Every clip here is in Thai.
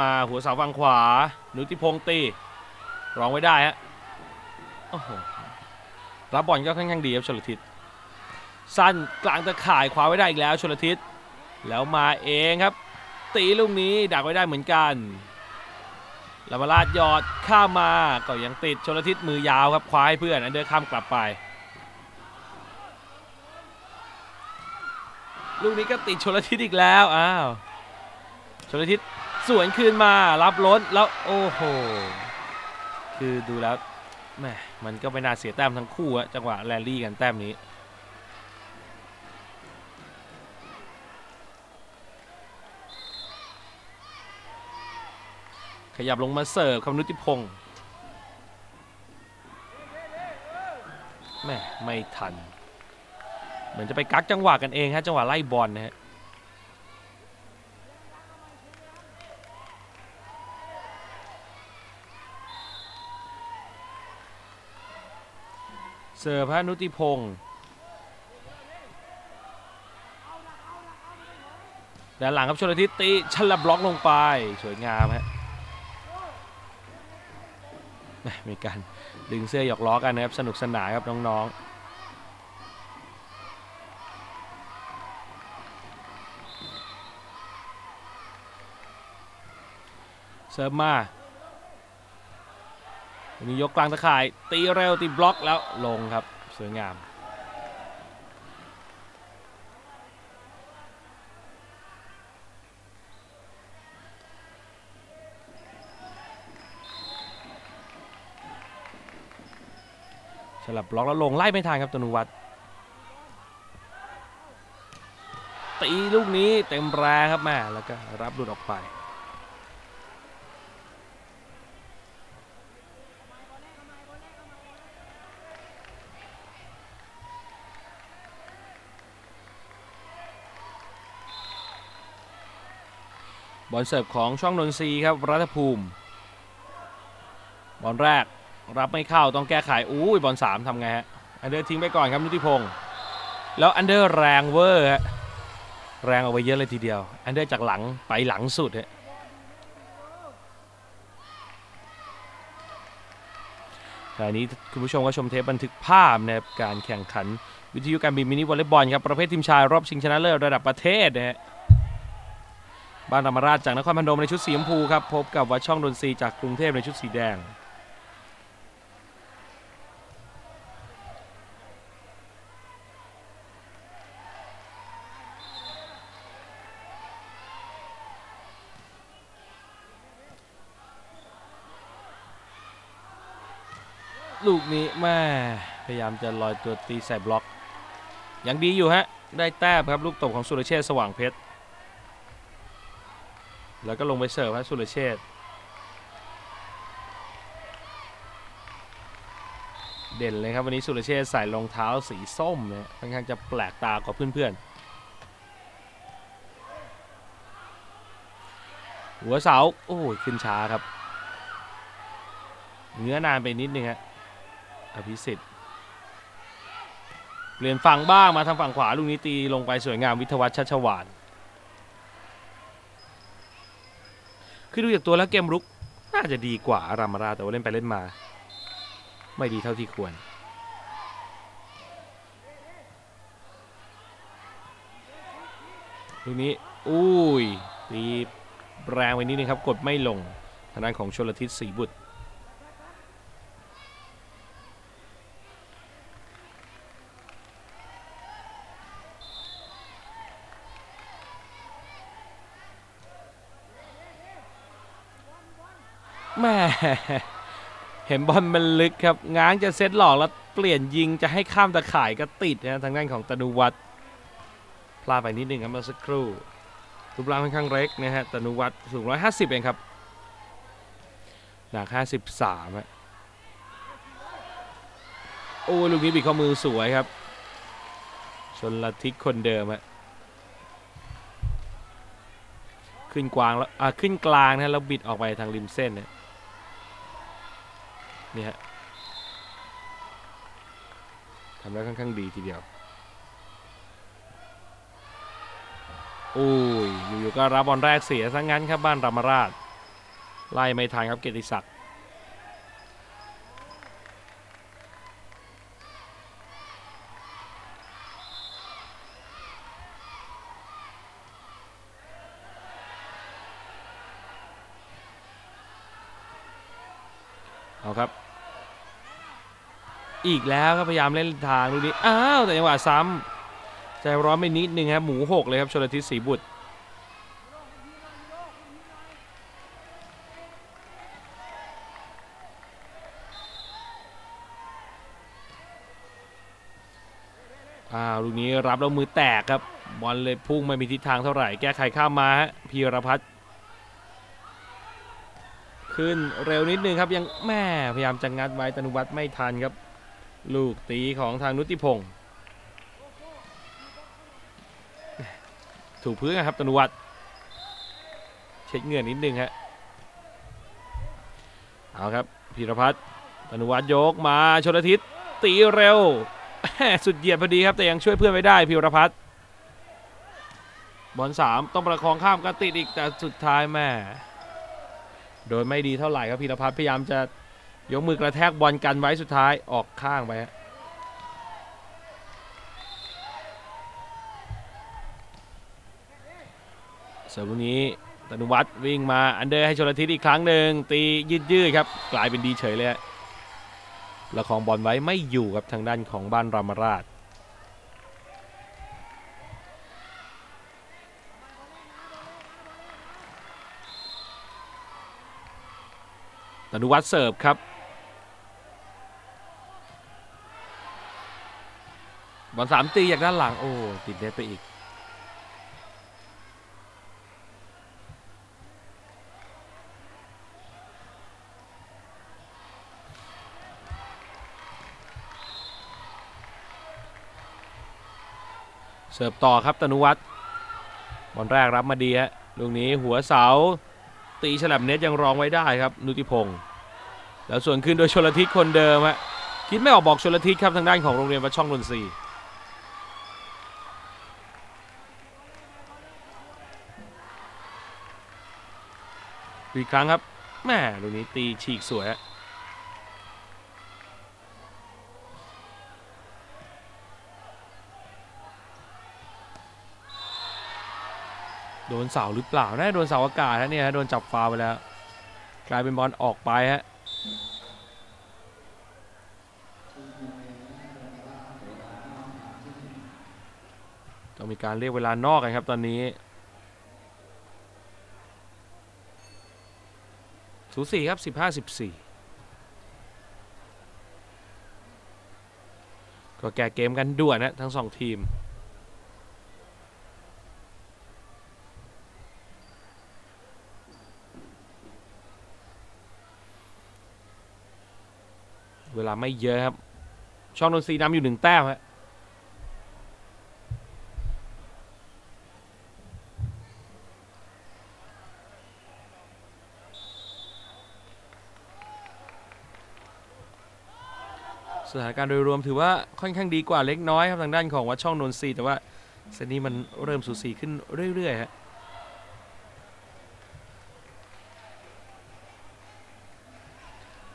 มาหัวเสาฝั่งขวา นุติพงษ์ตีรองไว้ได้ฮะโอ้โหรับบอลก็ค่อนข้างดีครับชลทิศสั้นกลางตะข่ายขวาไว้ได้อีกแล้วชลทิศแล้วมาเองครับ ตีลูกนี้ดักไว้ได้เหมือนกันลามาลาดยอดข้ามมาก็ยังติดชลทิศมือยาวครับคว้าให้เพื่อนอันเดอร์ข้ามกลับไป ลูกนี้ก็ติดชลทิศอีกแล้วอ้าวชลทิศ สวนคืนมารับล้นแล้วโอ้โห คือดูแล้วแหมมันก็ไม่น่าเสียแต้มทั้งคู่อะจังหวะแรลลี่กันแต้มนี้ ขยับลงมาเสิร์ฟคำนุติพงศ์แม่ไม่ทัน เหมือนจะไปกักจังหวะกันเองฮะจังหวะไล่บอลนะฮะ เสิร์ฟฮะนุติพงศ์ด้านหลังครับชลทิศตีฉลับบล็อกลงไปสวยงามฮะม่มีการดึงเสื้อหยอกล้อกันนะครับสนุกสนานครับน้องๆเสิร์ฟมา นี้ยกกลางตะข่าย ตีเร็วตีบล็อกแล้วลงครับสวยงาม สลับบล็อกแล้วลงไล่ไม่ทันครับตนุวัฒน์ตีลูกนี้เต็มแรงครับแม่แล้วก็รับหลุดออกไป บอลเสิร์ฟของช่องนนทรีครับรัฐภูมิบอลแรกรับไม่เข้าต้องแก้ไขอู้ยบอลสามทำไงฮะอันเดอร์ทิ้งไปก่อนครับนุติพงศ์แล้วอันเดอร์แรงเวอร์ฮะแรงเอาไว้เยอะเลยทีเดียว อันเดอร์จากหลังไปหลังสุดฮะขณะนี้คุณผู้ชมก็ชมเทปบันทึกภาพนะครับการแข่งขันวิทยุการบินมินิวอลเลย์บอลครับประเภททีมชายรอบชิงชนะเลิศระดับประเทศนะฮะ บ้านธรรมราชจากนครพนมในชุดสีชมพูครับพบกับวัดช่องดนทรีจากกรุงเทพในชุดสีแดงลูกนี้แม่พยายามจะลอยตัวตีใส่บล็อกยังดีอยู่ฮะ ได้แต้มครับ ลูกตบของสุรเชษสว่างเพชร แล้วก็ลงไปเสิร์ฟให้สุรเชษเด่นเลยครับวันนี้สุรเชษใส่รองเท้าสีส้มเนี่ยค่อนข้างจะแปลกตากว่าเพื่อนๆ หัวเสาโอ้ยขึ้นช้าครับ เนื้อนานไปนิดนึงฮะอภิสิทธิ์เปลี่ยนฝั่งบ้างมาทางฝั่งขวาลูกนี้ตีลงไปสวยงามวิทวัฒน์ชัชวาน คือดูจากตัวแล้วเกมรุก น่าจะดีกว่าอารามาราแต่ว่าเล่นไปเล่นมา ไม่ดีเท่าที่ควร ลูกนี้อุ้ยตีแรงไปนิดนึงครับ กดไม่ลงทางด้านของชลทิศศรีบุตร แม่เห็นบอลมันลึกครับ ง้างจะเซตหลอกแล้วเปลี่ยนยิงจะให้ข้ามตะข่ายก็ติดนะทางด้านของตนุวัฒน์พลาดไปนิดนึงครับเมื่อสักครู่รูปร่างค่อนข้างเล็กนะฮะตนุวัฒน์สูง 150 เองครับหนัก 53ฮะโอ้ลูกนี้บีข้อมือสวยครับ ชนละทิศคนเดิมฮะขึ้นกวางแล้วอ่าขึ้นกลางนะแล้วบิดออกไปทางริมเส้นเนี่ย นี่ฮะทำได้ค่อนข้างดีทีเดียว โอ้ยอยู่ๆก็รับบอลแรกเสียซะงั้นครับบ้านรามาราช ไล่ไม่ทันครับเกียรติศักดิ์เอาครับ อีกแล้วครับพยายามเล่นทางดูนี้อ้าวแต่จังหวะซ้ำใจร้อนไปนิดนึงครับหมูหกเลยครับชลทิศศรีบุตรอ้าวลูกนี้รับแล้วมือแตกครับบอลเลยพุ่งไม่มีทิศทางเท่าไหร่แก้ไขข้ามมาฮะพีรพัฒน์ขึ้นเร็วนิดนึงครับยังแม่พยายามจะงัดไว้ตนุวัฒน์ไม่ทันครับ ลูกตีของทางนุติพงศ์ถูกพื้นนะครับตนุวัฒน์เช็ดเงื่อนนิดนึงฮะเอาครับพีรพัฒน์ตนุวัฒน์ยกมาชนทิศตีเร็วสุดเหยียดพอดีครับแต่ยังช่วยเพื่อนไม่ได้พิรพัฒน์บอลสามต้องประคองข้ามก็ติดอีกแต่สุดท้ายแม่โดยไม่ดีเท่าไหร่ครับพิรพัฒน์พยายามจะ ยกมือกระแทกบอลกันไว้สุดท้ายออกข้างไปฮะเสริมลูกนี้ตนุวัฒน์วิ่งมาอันเดอร์ให้ชลทิศอีกครั้งหนึ่งตียืดยืดครับ กลายเป็นดีเฉยเลยฮะประคองบอลไว้ไม่อยู่ครับทางด้านของบ้านรามราช ตนุวัฒน์เสิร์ฟครับ บอลสามตีจากด้านหลังโอ้ติดเน็ตไปอีก เสิร์ฟต่อครับตนุวัฒน์บอลแรกรับมาดีฮะลูกนี้หัวเสา ตีฉลับเน็ตยังรองไว้ได้ครับนุติพงศ์แล้วส่วนขึ้นโดยชลทิศคนเดิมฮะคิดไม่ออกบอกชลทิศครับทางด้านของโรงเรียนวัดช่องนนทรีย์ อีกครั้งครับแม่ลูกนี้ตีฉีกสวยโดนเสาหรือเปล่าน่าจะโดนเสาอากาศฮะเนี่ยโดนจับฟาวไปแล้ว กลายเป็นบอลออกไปฮะต้องมีการเรียกเวลานอกกันครับตอนนี้ สูสีครับ15 14ก็แก้เกมกันด่วนนะทั้งสองทีม เวลาไม่เยอะครับ ช่องนนทรีนำอยู่หนึ่งแต้มฮะ สถานการณ์โดยรวมถือว่าค่อนข้างดีกว่าเล็กน้อยครับทางด้านของวัดช่องนนทรีแต่ว่าเซตนี้มันเริ่มสูสีขึ้นเรื่อยๆฮะ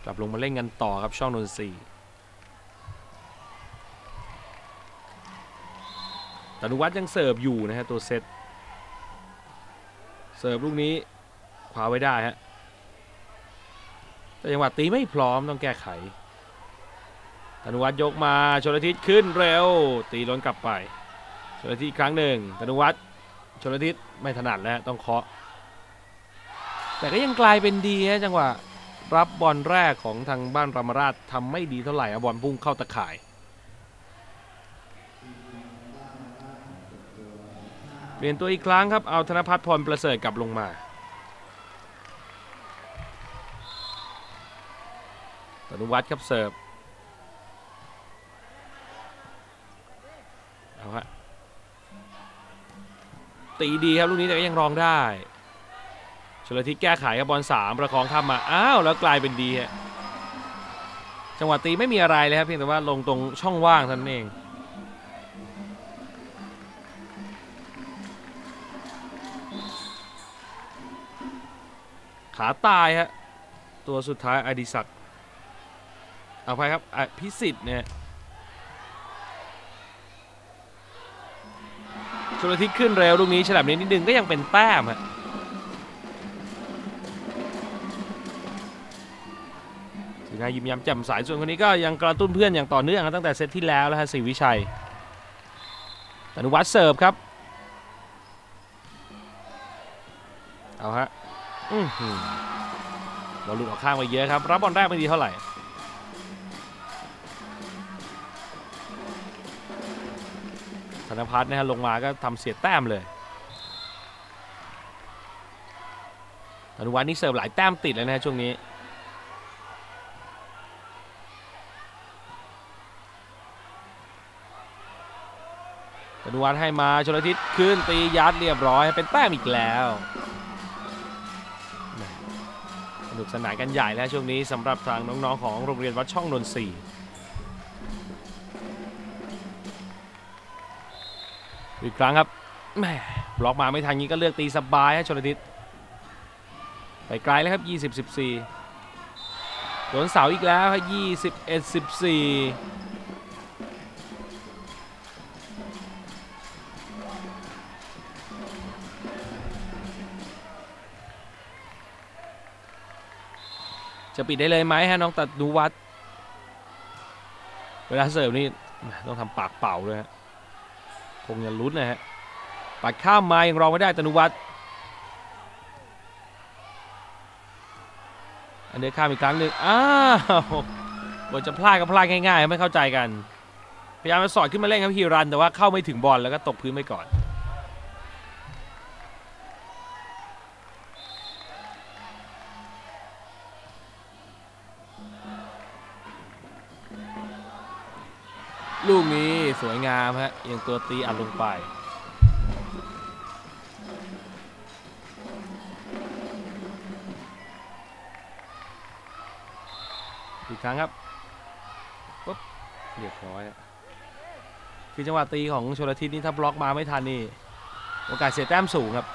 กลับลงมาเล่นกันต่อครับช่องนนทรีตนุวัฒน์ยังเสิร์ฟอยู่นะฮะตัวเซตเสิร์ฟลูกนี้คว้าไว้ได้ฮะแต่จังหวะตีไม่พร้อมต้องแก้ไข ตนุวัฒน์ยกมาชลทิศขึ้นเร็ว ตีล้นกลับไปชลทิศครั้งหนึ่งตนุวัฒน์ชลทิศไม่ถนัดแล้วต้องเคาะ แต่ก็ยังกลายเป็นดีฮะจังหวะรับบอลแรกของทางบ้านรามราชทำไม่ดีเท่าไหร่อบอลพุ่งเข้าตะข่ายเปลี่ยนตัวอีกครั้งครับ เอาธนพัฒน์พรประเสริฐกลับลงมา ตนุวัฒน์ครับเสิร์ฟ เอาฮะตีดีครับลูกนี้แต่ก็ยังรองได้ชลทิศแก้ไขกับบอลสามประคองข้ามมาอ้าวแล้วกลายเป็นดีฮะจังหวะตีไม่มีอะไรเลยครับเพียงแต่ว่าลงตรงช่องว่างท่านั้นเองขาตายฮะตัวสุดท้ายอดิศักดิ์เอาไปครับอภิสิทธิ์เนี่ย ชลทิศขึ้นเร็วลูกนี้ฉลับนิดนิดนึงก็ยังเป็นแต้มฮะสีหน้ายิ้มย้ำแจ่มใสส่วนคนนี้ก็ยังกระตุ้นเพื่อนอย่างต่อเนื่องตั้งแต่เซตที่แล้วแล้วฮะสิวิชัยอนุวัฒน์เสิร์ฟครับเอาฮะอือหือบอลหลุดออกข้างไปเยอะครับ รับบอลแรกไม่ดีเท่าไหร่ ธนพัฒน์นะฮะลงมาก็ทำเสียแต้มเลยอนุวัฒน์นี่เสิร์ฟหลายแต้มติดเลยนะฮะช่วงนี้อนุวัฒน์ให้มาชลทิศขึ้นตียัดเรียบร้อยเป็นแต้มอีกแล้วสนุกสนานกันใหญ่แล้วช่วงนี้สำหรับทางน้องๆของโรงเรียนวัดช่องนนทรีย์ อีกครั้งครับแหม่บล็อกมาไม่ทันงี้ก็เลือกตีสบายฮะชลทิศไปไกลแล้วครับ 20 14โดนเสาอีกแล้วครับ21 14 จะปิดได้เลยไหมฮะน้องตัดดูวัด เวลาเสิร์ฟนี่ต้องทำปากเป่าเลยฮะ คงจะลุ้นนะฮะปัดข้ามมายังรองไม่ได้ตนุวัฒน์อันเดียข้ามอีกครั้งหนึ่งอ้าวบทจะพลาดก็พลาดง่ายๆ ไม่เข้าใจกัน พยายามจะสอดขึ้นมาเล่นครับฮีรัน แต่ว่าเข้าไม่ถึงบอลแล้วก็ตกพื้นไปก่อน ลูกนี้สวยงามฮะเอียงตัวตีอัดลงไป อีกครั้งครับปุ๊บเรียบร้อยคือจังหวะตีของชลทิศนี่ถ้าบล็อกมาไม่ทันนี่โอกาสเสียแต้มสูงครับ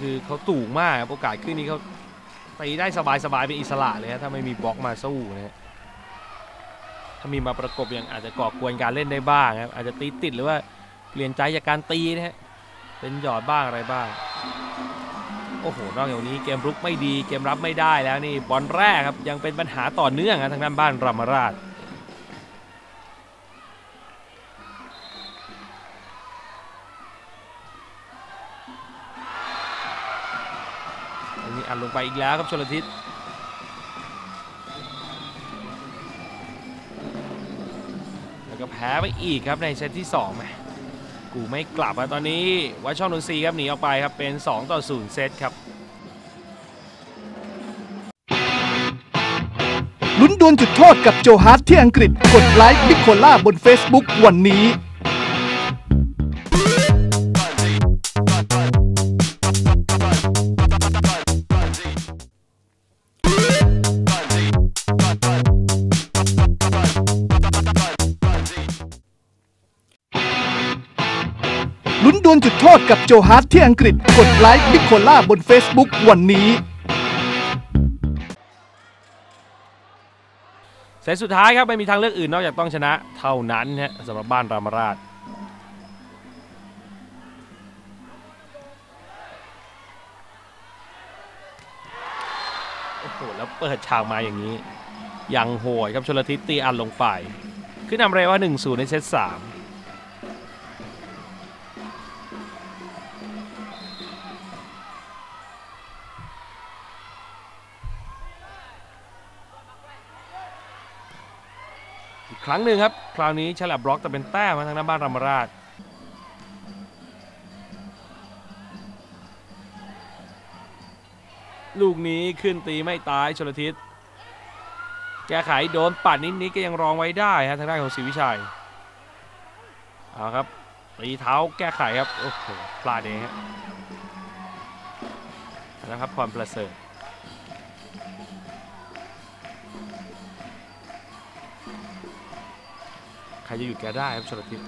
คือเขาตู่มากครับโอกาสขึ้นนี่เขาตีได้สบายๆเป็นอิสระเลยฮะถ้าไม่มีบล็อกมาสู้นะฮะ ถ้ามีมาประกบอยังอาจจะก่อกวนการเล่นได้บ้างครับอาจจะตีติดหรือว่าเปลี่ยนใจจากการตีนะฮะเป็นหยอดบ้างอะไรบ้าง โอ้โหนอกจากนี้เกมรุกไม่ดีเกมรับไม่ได้แล้วนี่บอลแรกครับยังเป็นปัญหาต่อเนื่องครทางด้านบ้านรามราชอันนี้อัดลงไปอีกแล้วครับชลทิศ แพ้ไปอีกครับในเซตที่2แหมกูไม่กลับครับตอนนี้วัดช่องนนทรีครับหนีออกไปครับเป็น 2 ต่อ 0 เซตครับลุ้นดวลจุดโทษกับโจฮาร์ทที่อังกฤษกดไลค์บิ๊กโคล่าบน Facebook วันนี้ นจุดโทษกับโจฮาร์ทที่อังกฤษ กดไลค์บิ๊กโคล่าบน Facebook วันนี้เซตสุดท้ายครับ ไม่มีทางเลือกอื่นนอกจากต้องชนะเท่านั้นฮะสำหรับบ้านรามราช โอ้โห แล้วเปิดฉากมาอย่างนี้ ยังโหดครับชลทิศตีอันลงไป ขึ้นนำเร็วว่า 1-0 ในเซต3 งหนึ่งครับ คราวนี้ฉลับบล็อกแต่เป็นแต้มมาทางด้านบ้านรามราชลูกนี้ขึ้นตีไม่ตายชลทิศแก้ไขโดนปัดนิดนี้ก็ยังรองไว้ได้ฮะทางด้านของศรีวิชัยเอาครับตีเท้าแก้ไขครับโอ้โหพลาดเองฮะนะครับความประเสริฐ ใครจะหยุดแกได้ครับชลทิศ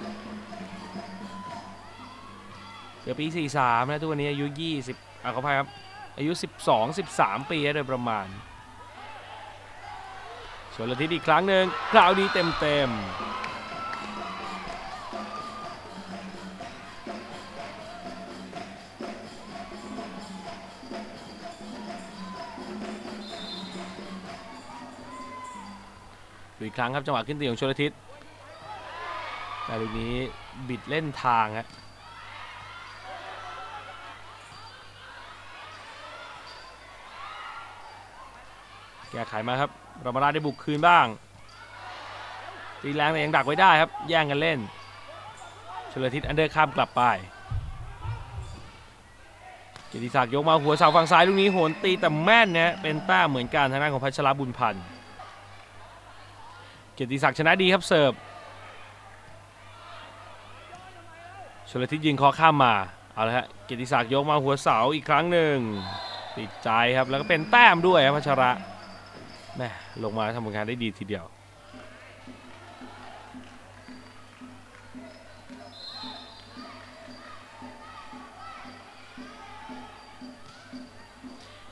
เกิดปี 43 นะทุกวันนี้อายุ 20อะขออภัยครับ อายุ 12-13 ปีโดยประมาณชลทิศอีกครั้งหนึ่งคราวนี้เต็มเต็มอีกครั้งครับจังหวะขึ้นตีของชลทิศ แต่ลูกนี้บิดเล่นทางฮะแก้ไขมาครับเรามาราได้บุกคืนบ้าง ตีแรงแต่ยังดักไว้ได้ครับ แย่งกันเล่น ชลทิศอันเดอร์ข้ามกลับไปเกียรติศักดิ์ยกมาหัวเสาฝั่งซ้ายลูกนี้โหนตีแต่แม่นนะเป็นแต้มเหมือนกันทางด้านของพัชรบุญพันธ์เกียรติศักดิ์ชนะดีครับเสิร์ฟ ชลทิศยิงคอข้ามมา เอาละฮะเกียรติศักดิ์ยกมาหัวเสาอีกครั้งหนึ่งติดใจครับ แล้วก็เป็นแต้มด้วยครับพัชระแม่ลงมาทำผลงานได้ดีทีเดียว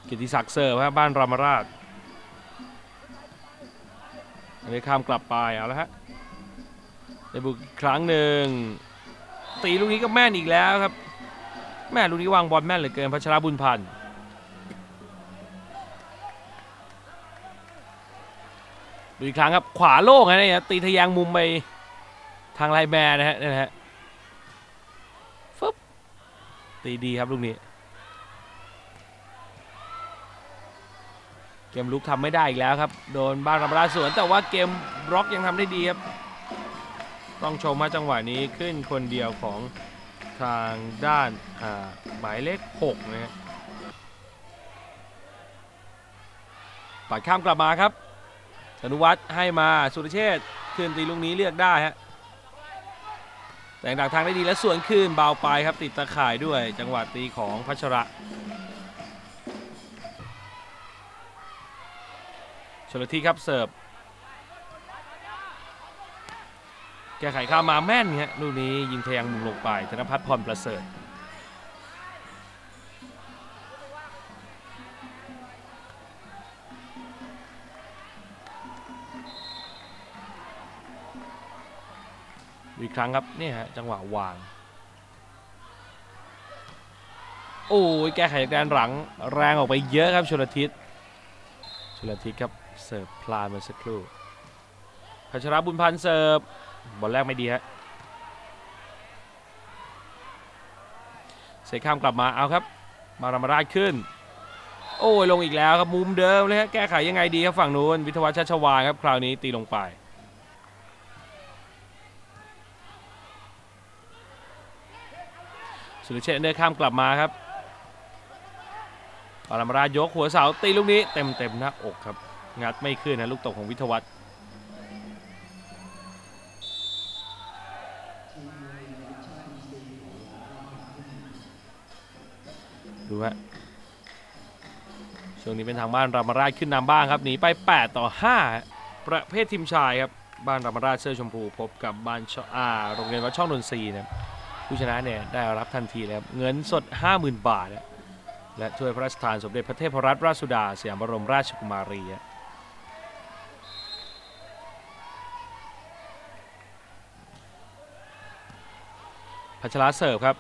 กิติศักดิ์เสิร์ฟครับบ้านรามราชอันนี้ข้ามกลับไปเอาละฮะได้บุกอีกครั้งหนึ่ง ตีลูกนี้ก็แม่นอีกแล้วครับ แม่ลูกนี้วางบอลแม่นเหลือเกินพัชรบุญพันธ์ดูอีกครั้งครับขวาโล่งนะเนี่ยตีทะแยงมุมไปทางไลแมนนะฮะนี่นะฮะฟึบตีดีครับลูกนี้ เกมลุกทำไม่ได้อีกแล้วครับ โดนบ้านรัมราสวน แต่ว่าเกมบล็อกยังทำได้ดีครับ ต้องชมว่าจังหวะนี้ขึ้นคนเดียวของทางด้านาหมายเลข6นะฮะปัดข้ามกลับมาครับอนุวัฒน์ให้มาสุรเชษฐ์คืนตีลูกนี้เลือกได้ฮะแต่งดักทางได้ดีและสวนคืนเบาไปครับติดตะข่ายด้วยจังหวะตีของพัชระชลทีครับเสิร์ฟ แก้ไขข้ามมาแม่นฮะลูกนี้ยิงทะยังมุมลงไป ธนพัฒน์พรประเสริฐอีกครั้งครับนี่ฮะจังหวะวาง โอ้ยแก้ไขจากด้านหลังแรงออกไปเยอะครับชลทิศชลทิศครับเสิร์ฟพลาดเมื่อสักครู่พัชรบุญพันธ์เสิร์ฟ บอลแรกไม่ดีฮะเสกข้ามกลับมาเอาครับ มารามาราชขึ้น โอ้ยลงอีกแล้วครับมุมเดิมเลยฮะแก้ไขยังไงดีครับฝั่งนู้นวิทวัฒน์ชัชวานครับ คราวนี้ตีลงไป สุรเชษเดินข้ามกลับมาครับปารามรายกหัวเสาตีลูกนี้เต็มเต็มหน้าอกครับ งัดไม่ขึ้นนะลูกตกของวิทวัฒ ดูฮะช่วงนี้เป็นทางบ้านรามราชขึ้นนำบ้างครับหนีไป 8 ต่อ 5 ประเภททีมชายครับบ้านรามราชเสื้อชมพูพบกับบ้านชอาโรงเรียนวัดช่องนนทรีย์นะผู้ชนะเนี่ยได้รับทันทีเลยครับเงินสด 50,000 บาท และถ้วยพระราชทานสมเด็จพระเทพรัตนราชสุดาสยามบรมราชกุมารีพัชราเสิร์ฟครับ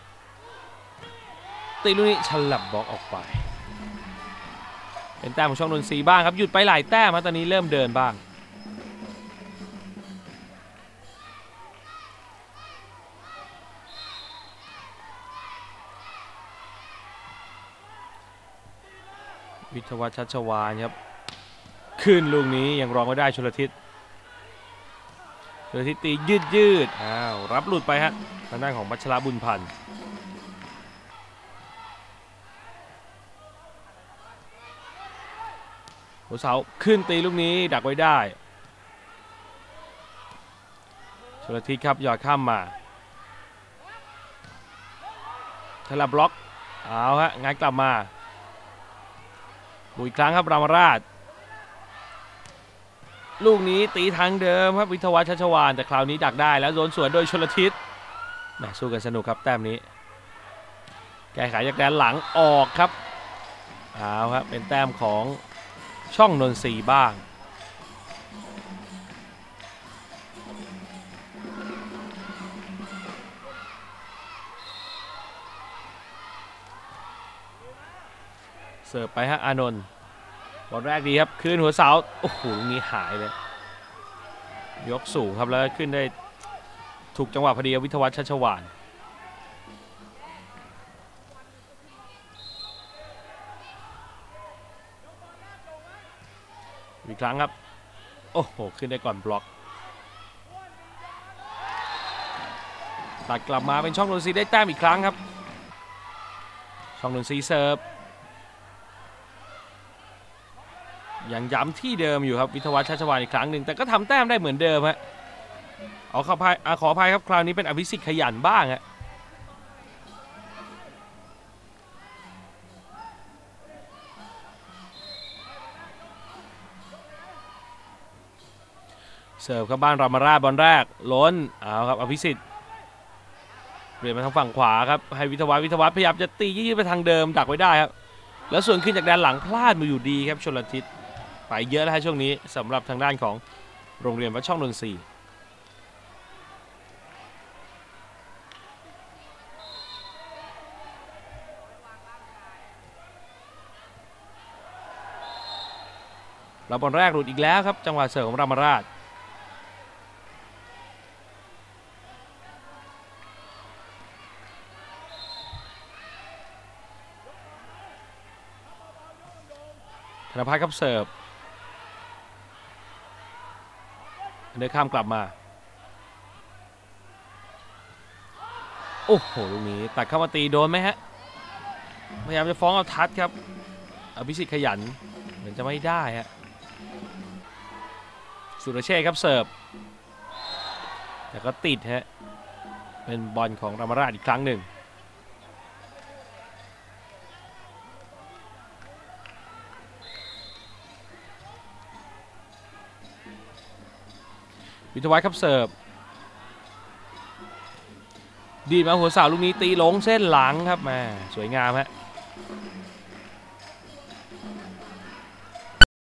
ตีลูกนี้ฉลับบล็อกออกไป เป็นแต้มของช่องนนทรีบ้างครับหยุดไปหลายแต้มครับตอนนี้เริ่มเดินบ้างวิทวัชัชวานครับขึ้นลูกนี้ยังรองไม่ได้ชลทิศชลทิศตียืดยืดอ้าวรับหลุดไปฮะทางด้านของพัชรบุญพันธ์ หัวเสาขึ้นตีลูกนี้ดักไว้ได้ชลทิศครับหยอดข้ามมาทลับบล็อกเอาฮะงานกลับมาบุกอีกครั้งครับรามราช ลูกนี้ตีทางเดิมครับวิทวัฒน์ชัชวานแต่คราวนี้ดักได้แล้วโดนสวนโดยชลทิศแหมสู้กันสนุกครับแต้มนี้ แก้ไขจากแดนหลังออกครับเอาครับเป็นแต้มของ ช่องนนทรีบ้าง เสิร์ฟไปฮะอานนท์บอลแรกดีครับขึ้นหัวเสาโอ้โหลูกนี้หายเลยยกสูงครับแล้วขึ้นได้ถูกจังหวะพอดีวิทวัฒน์ชัชวาน อีกครั้งครับ โอ้โห ขึ้นได้ก่อนบล็อก ตัดกลับมาเป็นช่องนนทรีได้แต้มอีกครั้งครับ ช่องนนทรีเสิร์ฟยังย้ำที่เดิมอยู่ครับวิทวัฒน์ชัชวานอีกครั้งหนึ่งแต่ก็ทำแต้มได้เหมือนเดิมฮะเอาขออภัยขออภัยครับคราวนี้เป็นอภิสิทธิ์ขยันบ้างฮะ เสิร์ฟเข้าบ้านรามาราชบอลแรกล้นเอาครับอภิสิทธิ์เปลี่ยนมาทางฝั่งขวาครับให้วิทวัฒน์วิทวัฒน์พยายามจะตียืดไปทางเดิมดักไว้ได้ครับแล้วส่วนขึ้นจากแดนหลังพลาดมาอยู่ดีครับชนลทิศไปเยอะแล้วฮะช่วงนี้สำหรับทางด้านของโรงเรียนวัดช่องนนทรีเราบอลแรกหลุดอีกแล้วครับ จังหวะเสิร์ฟของรามาราช นพัฒน์ครับเสิร์ฟเดินข้ามกลับมา โอ้โหลูกนี้ตัดเข้ามาตีโดนไหมฮะ พยายามจะฟ้องเอาทัดครับอภิสิทธิ์ขยัน เหมือนจะไม่ได้ฮะ สุรเชษครับเสิร์ฟ แต่ก็ติดฮะ เป็นบอลของรามราชอีกครั้งหนึ่ง วิทยาวัฒน์ครับเสิร์ฟดีมาหัวสาวลูกนี้ตีลงเส้นหลังครับแม่สวยงามฮะ